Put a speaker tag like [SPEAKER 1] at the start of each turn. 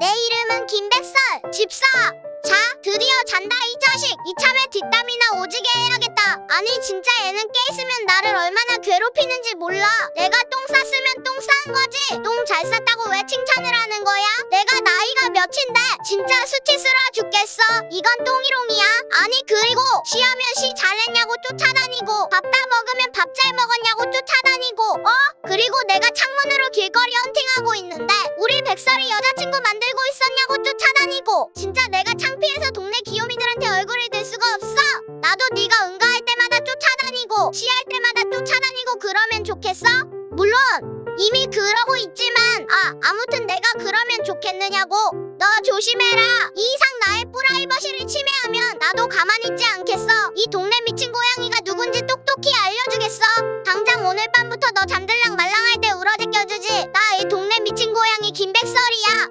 [SPEAKER 1] 내 이름은 김백설. 집사 자 드디어 잔다 이 자식. 이참에 뒷담이나 오지게 해야겠다. 아니 진짜 얘는 깨 있으면 나를 얼마나 괴롭히는지 몰라. 내가 똥 쌌으면 똥 싼 거지. 똥 잘 쌌다고 왜 칭찬을 하는 거야? 내가 나이가 몇인데 진짜 수치스러워 죽겠어. 이건 똥이롱이야. 아니 그리고 시하면 시 잘했냐고 쫓아다니고 밥 다 먹으면 밥 잘 먹었냐고 쫓아다니고 어? 그리고 내가 창문으로 길거리 헌팅하고 있는데 백설이 여자친구 만들고 있었냐고 쫓아다니고. 진짜 내가 창피해서 동네 귀요미들한테 얼굴을 들 수가 없어. 나도 네가 응가할 때마다 쫓아다니고 시할 때마다 쫓아다니고 그러면 좋겠어? 물론 이미 그러고 있지만 아 아무튼 내가 그러면 좋겠느냐고. 너 조심해라. 이 이상 나의 프라이버시를 침해하면 나도 가만히 있지 않겠어. 이 동네 미친 고양이가 누군지 똑똑히 알려주겠어. 당장 오늘 밤부터 너 잠들랑 말랑 김백설이야